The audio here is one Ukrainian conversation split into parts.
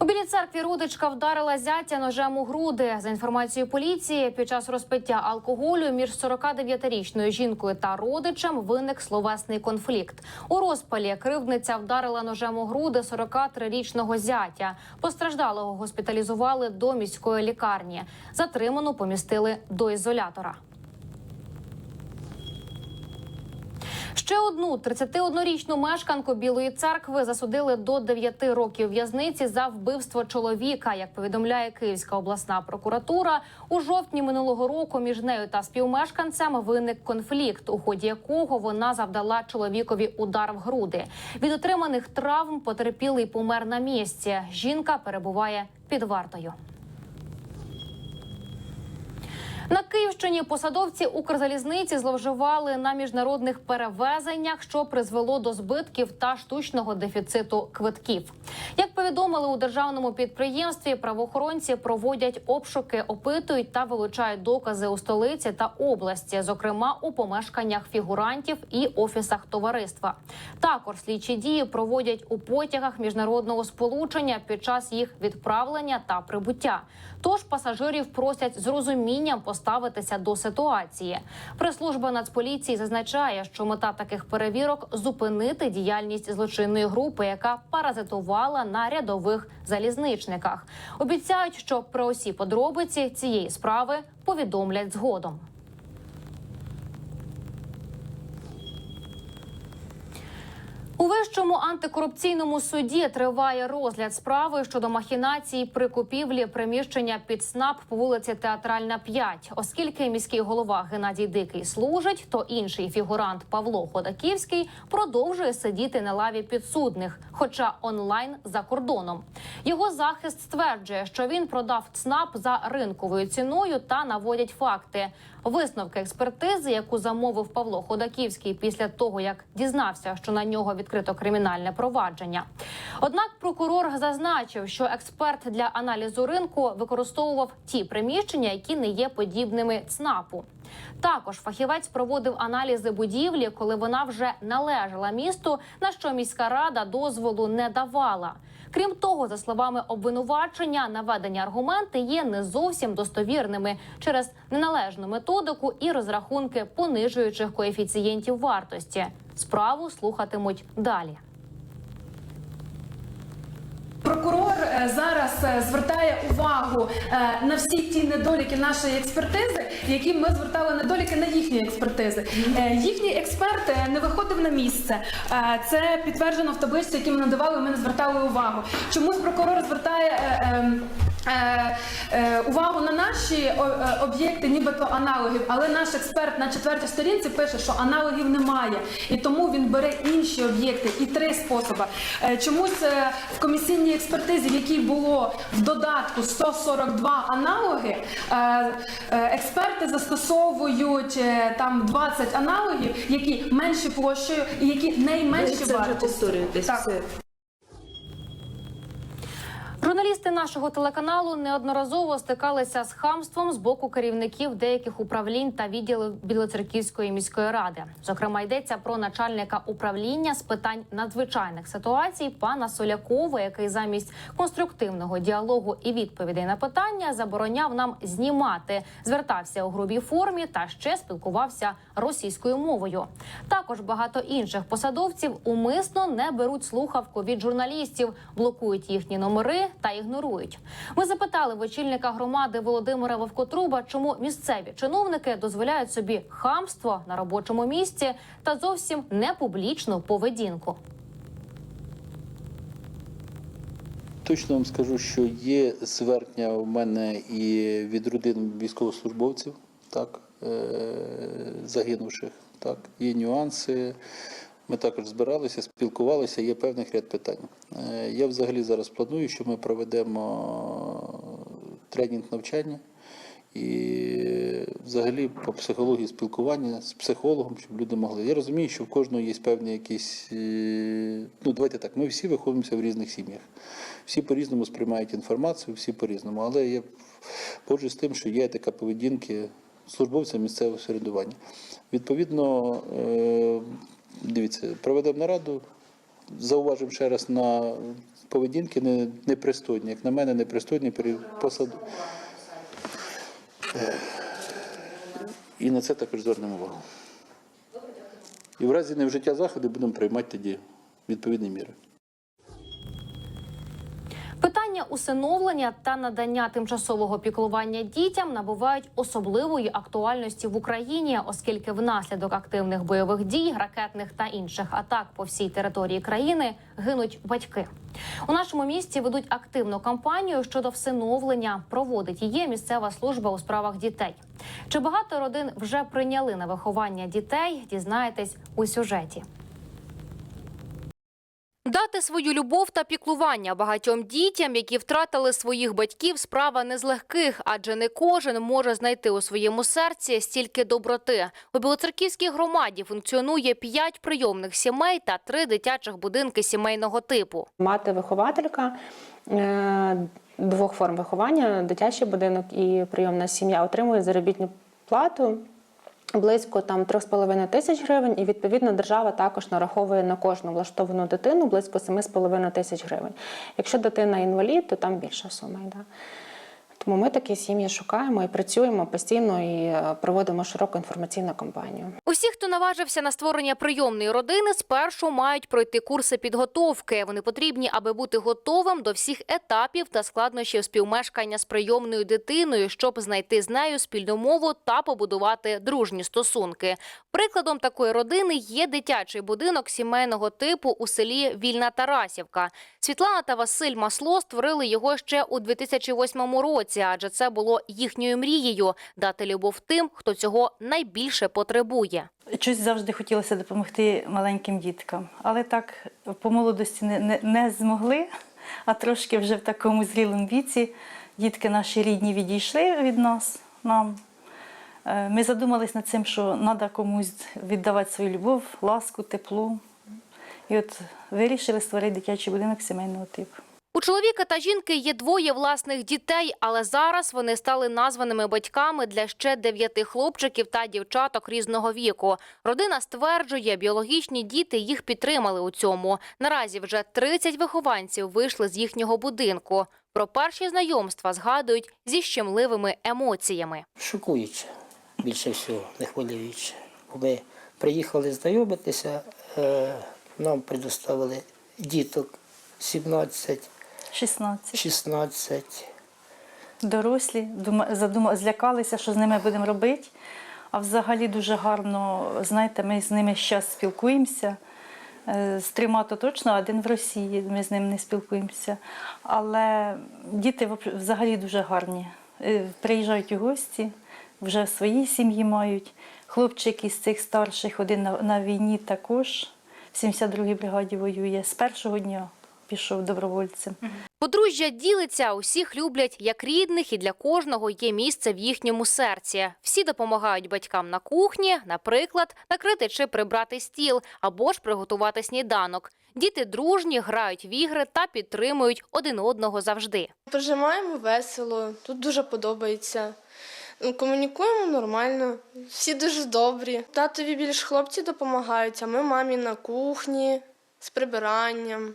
У білій церкві Рудичка вдарила зятя ножем у груди. За інформацією поліції, під час розпиття алкоголю між 49-річною жінкою та родичем виник словесний конфлікт. У розпалі кривдниця вдарила ножем у груди 43-річного зятя. Постраждалого госпіталізували до міської лікарні. Затриману помістили до ізолятора. Ще одну 31-річну мешканку Білої церкви засудили до 9 років в'язниці за вбивство чоловіка. Як повідомляє Київська обласна прокуратура, у жовтні минулого року між нею та співмешканцем виник конфлікт, у ході якого вона завдала чоловікові удар в груди. Від отриманих травм потерпілий помер на місці. Жінка перебуває під вартою. На Київщині посадовці Укрзалізниці зловживали на міжнародних перевезеннях, що призвело до збитків та штучного дефіциту квитків. Як повідомили у державному підприємстві, правоохоронці проводять обшуки, опитують та вилучають докази у столиці та області, зокрема у помешканнях фігурантів і офісах товариства. Також слідчі дії проводять у потягах міжнародного сполучення під час їх відправлення та прибуття. Тож пасажирів просять з розумінням поставитися до ситуації. Прес-служба Нацполіції зазначає, що мета таких перевірок зупинити діяльність злочинної групи, яка паразитувала на рядових залізничниках. Обіцяють, що про усі подробиці цієї справи повідомлять згодом. У вищому антикорупційному суді триває розгляд справи щодо махінації при купівлі приміщення під СНАП по вулиці Театральна 5. Оскільки міський голова Геннадій Дикий служить, то інший фігурант Павло Ходаківський продовжує сидіти на лаві підсудних, хоча онлайн за кордоном. Його захист стверджує, що він продав ЦНАП за ринковою ціною та наводять факти. Висновки експертизи, яку замовив Павло Ходаківський після того, як дізнався, що на нього відкрито кримінальне провадження. Однак прокурор зазначив, що експерт для аналізу ринку використовував ті приміщення, які не є подібними ЦНАПу. Також фахівець проводив аналізи будівлі, коли вона вже належала місту, на що міська рада дозволу не давала. Крім того, за словами обвинувачення, наведені аргументи є не зовсім достовірними через неналежну методику і розрахунки понижуючих коефіцієнтів вартості. Справу слухатимуть далі. Прокурор е, зараз е, звертає увагу е, на всі ті недоліки нашої експертизи, які ми звертали недоліки на їхні експертизи. Е, Їхній експерт е, не виходив на місце. Е, Це підтверджено в табличці, які ми надавали. Ми не звертали увагу. Чомусь прокурор звертає. Е, е, увагу на наші е, об'єкти, нібито аналогів, але наш експерт на четвертій сторінці пише, що аналогів немає, і тому він бере інші об'єкти і три способи. Чомусь в комісійній експертизі, в якій було в додатку 142 аналоги, експерти застосовують там 20 аналогів, які менші площею і які найменші вартістю. Журналісти нашого телеканалу неодноразово стикалися з хамством з боку керівників деяких управлінь та відділів Білоцерківської міської ради. Зокрема, йдеться про начальника управління з питань надзвичайних ситуацій пана Солякова, який замість конструктивного діалогу і відповідей на питання забороняв нам знімати, звертався у грубій формі та ще спілкувався російською мовою. Також багато інших посадовців умисно не беруть слухавку від журналістів, блокують їхні номери та ігнорують. Ми запитали в очільника громади Володимира Вовкотруба, чому місцеві чиновники дозволяють собі хамство на робочому місці та зовсім не публічну поведінку. Точно вам скажу, що є звернення у мене і від родин військовослужбовців, так, е, загинувших. Так, є нюанси. Ми також збиралися, спілкувалися, є певних ряд питань. Е, Я взагалі зараз планую, що ми проведемо тренінг навчання і взагалі по психології спілкування з психологом, щоб люди могли. Я розумію, що в кожного є певні якісь. е, Ну, давайте так, ми всі виходимося в різних сім'ях. Всі по-різному сприймають інформацію, всі по-різному. Але я погоджуюсь з тим, що є така поведінки службовця місцевого середування. Відповідно, е, дивіться, проведемо нараду, зауважимо ще раз на поведінки не, непристойні. Як на мене, непристойні при посаду. Е, І на це також звернемо увагу. І в разі невжиття заходу будемо приймати тоді відповідні міри. Питання усиновлення та надання тимчасового піклування дітям набувають особливої актуальності в Україні, оскільки внаслідок активних бойових дій, ракетних та інших атак по всій території країни гинуть батьки. У нашому місті ведуть активну кампанію щодо всиновлення. Проводить її місцева служба у справах дітей. Чи багато родин вже прийняли на виховання дітей? Дізнаєтесь у сюжеті. Дати свою любов та піклування багатьом дітям, які втратили своїх батьків, справа не з легких, адже не кожен може знайти у своєму серці стільки доброти. У Білоцерківській громаді функціонує п'ять прийомних сімей та три дитячих будинки сімейного типу. Мати вихователька е, двох форм виховання, дитячий будинок і прийомна сім'я отримує заробітну плату близько там 3,5 тисяч гривень, і відповідно держава також нараховує на кожну влаштовану дитину близько 7,5 тисяч гривень. Якщо дитина інвалід, то там більша сума йде. Тому ми такі сім'ї шукаємо і працюємо постійно і е, проводимо широку інформаційну кампанію. Усі, хто наважився на створення прийомної родини, спершу мають пройти курси підготовки. Вони потрібні, аби бути готовим до всіх етапів та складнощів співмешкання з прийомною дитиною, щоб знайти з нею спільну мову та побудувати дружні стосунки. Прикладом такої родини є дитячий будинок сімейного типу у селі Вільна Тарасівка. Світлана та Василь Масло створили його ще у 2008 році, адже це було їхньою мрією дати любов тим, хто цього найбільше потребує. Щось завжди хотілося допомогти маленьким діткам, але так по молодості не, не, не змогли, а трошки вже в такому зрілому віці дітки наші рідні відійшли від нас. Нам. Е, Ми задумались над цим, що треба комусь віддавати свою любов, ласку, тепло. І от вирішили створити дитячий будинок сімейного типу. У чоловіка та жінки є двоє власних дітей, але зараз вони стали названими батьками для ще дев'яти хлопчиків та дівчаток різного віку. Родина стверджує, біологічні діти їх підтримали у цьому. Наразі вже 30 вихованців вийшли з їхнього будинку. Про перші знайомства згадують зі щемливими емоціями. шокуюче, більше всього, не хвилююче. Ми приїхали знайомитися, е, нам предоставили діток 17, 16. 16. Дорослі дума- задума- злякалися, що з ними будемо робити. А взагалі дуже гарно, знаєте, ми з ними зараз спілкуємося. Е, З трьома то точно, а один в Росії, ми з ним не спілкуємося. Але діти воп- взагалі дуже гарні. Е, Приїжджають у гості, вже свої сім'ї мають. Хлопчик із цих старших, один на, на війні також, в 72-й бригаді воює. З першого дня пішов добровольцем. Подружжя ділиться, усіх люблять як рідних, і для кожного є місце в їхньому серці. Всі допомагають батькам на кухні, наприклад, накрити чи прибрати стіл або ж приготувати сніданок. Діти дружні, грають в ігри та підтримують один одного завжди. Прожимаємо весело, тут дуже подобається. Ну, Комунікуємо нормально, всі дуже добрі. Татові більш хлопці допомагають, а ми мамі на кухні з прибиранням.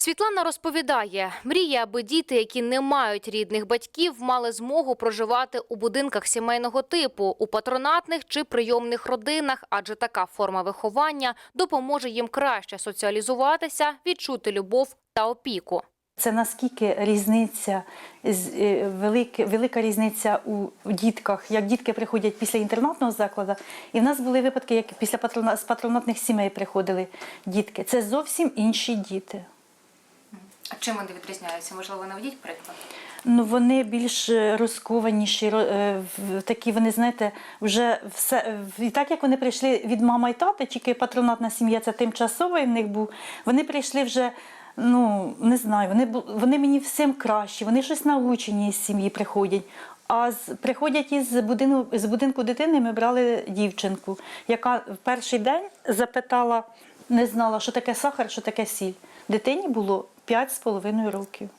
Світлана розповідає, мріє, аби діти, які не мають рідних батьків, мали змогу проживати у будинках сімейного типу, у патронатних чи прийомних родинах, адже така форма виховання допоможе їм краще соціалізуватися, відчути любов та опіку. Це наскільки різниця е, велика, велика різниця у дітках, як дітки приходять після інтернатного закладу. І в нас були випадки, як після патрона, з патронатних сімей приходили дітки. Це зовсім інші діти. А чим вони відрізняються? Можливо, наведіть приклад. Ну, вони більш е, розкованіші, ро- е, такі вони, знаєте, вже все. І так як вони прийшли від мами і тата, тільки патронатна сім'я це тимчасовий в них був, вони прийшли вже. Ну, не знаю, вони, вони мені всім кращі, вони щось научені з сім'ї приходять. А з, приходять із будинку, з будинку дитини ми брали дівчинку, яка в перший день запитала, не знала, що таке сахар, що таке сіль. Дитині було 5,5 років.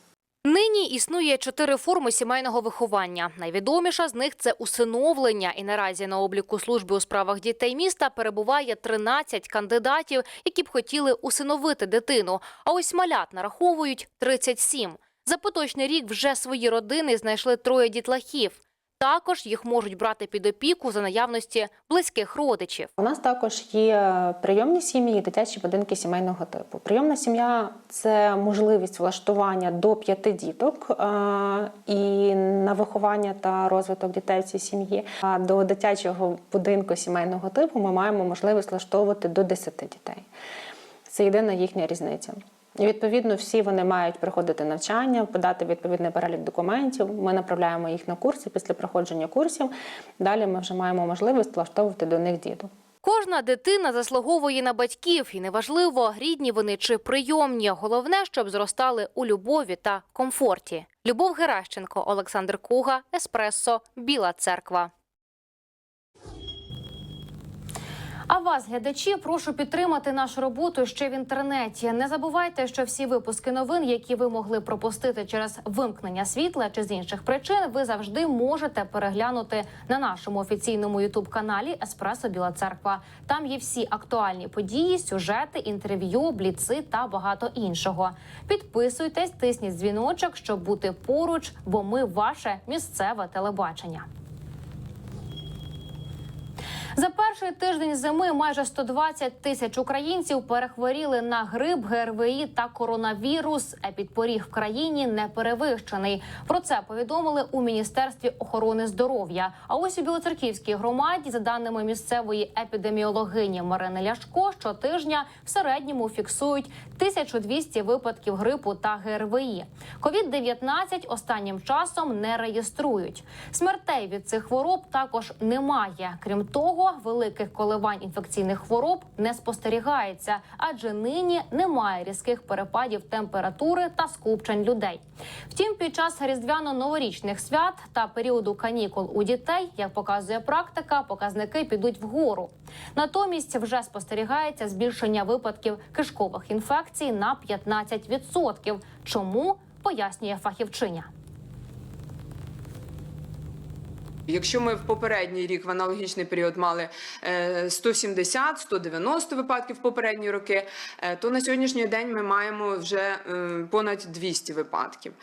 Нині існує чотири форми сімейного виховання. Найвідоміша з них це усиновлення. І наразі на обліку служби у справах дітей міста перебуває 13 кандидатів, які б хотіли усиновити дитину. А ось малят нараховують 37. За поточний рік вже свої родини знайшли троє дітлахів. Також їх можуть брати під опіку за наявності близьких родичів. У нас також є прийомні сім'ї, і дитячі будинки сімейного типу. Прийомна сім'я це можливість влаштування до п'яти діток і на виховання та розвиток дітей в цій сім'ї. А до дитячого будинку сімейного типу ми маємо можливість влаштовувати до 10 дітей. Це єдина їхня різниця. І відповідно всі вони мають проходити навчання, подати відповідний перелік документів. Ми направляємо їх на курси. Після проходження курсів далі ми вже маємо можливість влаштовувати до них діток. Кожна дитина заслуговує на батьків, і неважливо, рідні вони чи прийомні. Головне, щоб зростали у любові та комфорті. Любов Геращенко, Олександр Куга, Еспресо, Біла Церква. А вас, глядачі, прошу підтримати нашу роботу ще в інтернеті. Не забувайте, що всі випуски новин, які ви могли пропустити через вимкнення світла чи з інших причин, ви завжди можете переглянути на нашому офіційному ютуб-каналі Еспресо Біла Церква. Там є всі актуальні події, сюжети, інтерв'ю, бліци та багато іншого. Підписуйтесь, тисніть дзвіночок, щоб бути поруч, бо ми ваше місцеве телебачення. За перший тиждень зими майже 120 тисяч українців перехворіли на грип, ГРВІ та коронавірус. Епідпоріг в країні не перевищений. Про це повідомили у міністерстві охорони здоров'я. А ось у Білоцерківській громаді, за даними місцевої епідеміологині Марини Ляшко, щотижня в середньому фіксують 1200 випадків грипу та ГРВІ. Ковід-19 останнім часом не реєструють. Смертей від цих хвороб також немає. Крім того, великих коливань інфекційних хвороб не спостерігається, адже нині немає різких перепадів температури та скупчень людей. Втім, під час різдвяно-новорічних свят та періоду канікул у дітей, як показує практика, показники підуть вгору. Натомість вже спостерігається збільшення випадків кишкових інфекцій на 15%. Чому пояснює фахівчиня? Якщо ми в попередній рік в аналогічний період мали е, 170-190 випадків в попередні роки, е, то на сьогоднішній день ми маємо вже е, понад 200 випадків.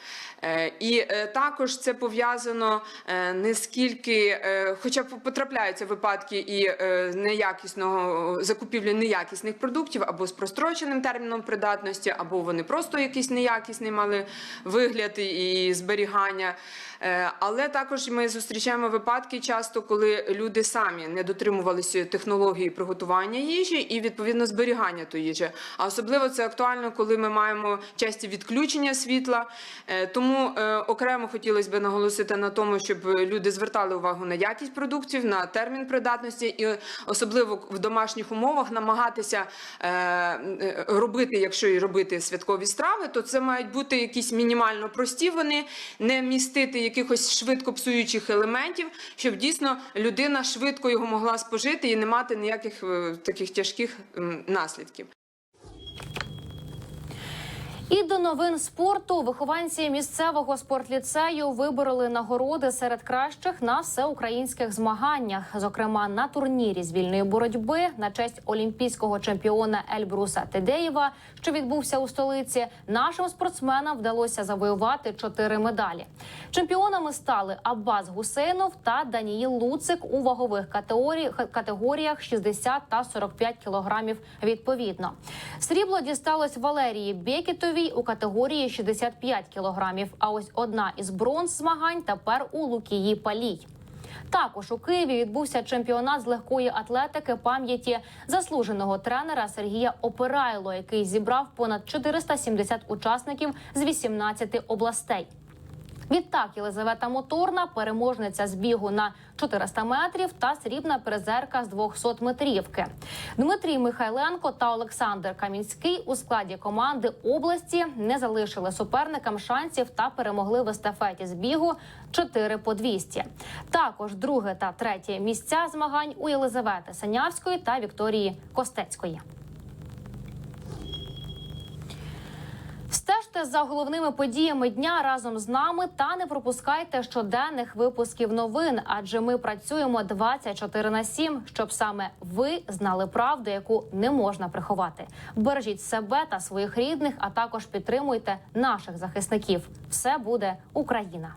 Е, І е, також це пов'язано е, не скільки, е, хоча потрапляються випадки і е, неякісного закупівлі неякісних продуктів або з простроченим терміном придатності, або вони просто якийсь неякісний мали вигляд і зберігання. Е, Але також ми зустрічаємо випадки часто, коли люди самі не дотримувалися технології приготування їжі і відповідно зберігання тої їжі. А особливо це актуально, коли ми маємо часті відключення світла. Е, Тому е, окремо хотілося б наголосити на тому, щоб люди звертали увагу на якість продуктів, на термін придатності, і особливо в домашніх умовах намагатися робити, якщо і робити святкові страви, то це мають бути якісь мінімально прості вони, не містити якихось швидко псуючих елементів, щоб дійсно людина швидко його могла спожити і не мати ніяких е, таких тяжких наслідків. І до новин спорту вихованці місцевого спортліцею вибороли нагороди серед кращих на всеукраїнських змаганнях, зокрема на турнірі з вільної боротьби на честь олімпійського чемпіона Ельбруса Тедеєва, що відбувся у столиці. Нашим спортсменам вдалося завоювати чотири медалі. Чемпіонами стали Аббас Гусейнов та Даніїл Луцик у вагових категоріях, категоріях 60 та 45 кілограмів відповідно. Срібло дісталось Валерії Бекітовій у категорії 65 кілограмів. А ось одна із бронз змагань тепер у Лукії Палій. Також у Києві відбувся чемпіонат з легкої атлетики пам'яті заслуженого тренера Сергія Операйло, який зібрав понад 470 учасників з 18 областей. Відтак Єлизавета Моторна, переможниця з бігу на 400 метрів та срібна призерка з 200 метрівки. Дмитрій Михайленко та Олександр Камінський у складі команди області не залишили суперникам шансів та перемогли в естафеті з бігу 4 по 200. Також друге та третє місця змагань у Єлизавети Санявської та Вікторії Костецької. Стежте за головними подіями дня разом з нами та не пропускайте щоденних випусків новин, адже ми працюємо 24 на 7, щоб саме ви знали правду, яку не можна приховати. Бережіть себе та своїх рідних, а також підтримуйте наших захисників. Все буде Україна.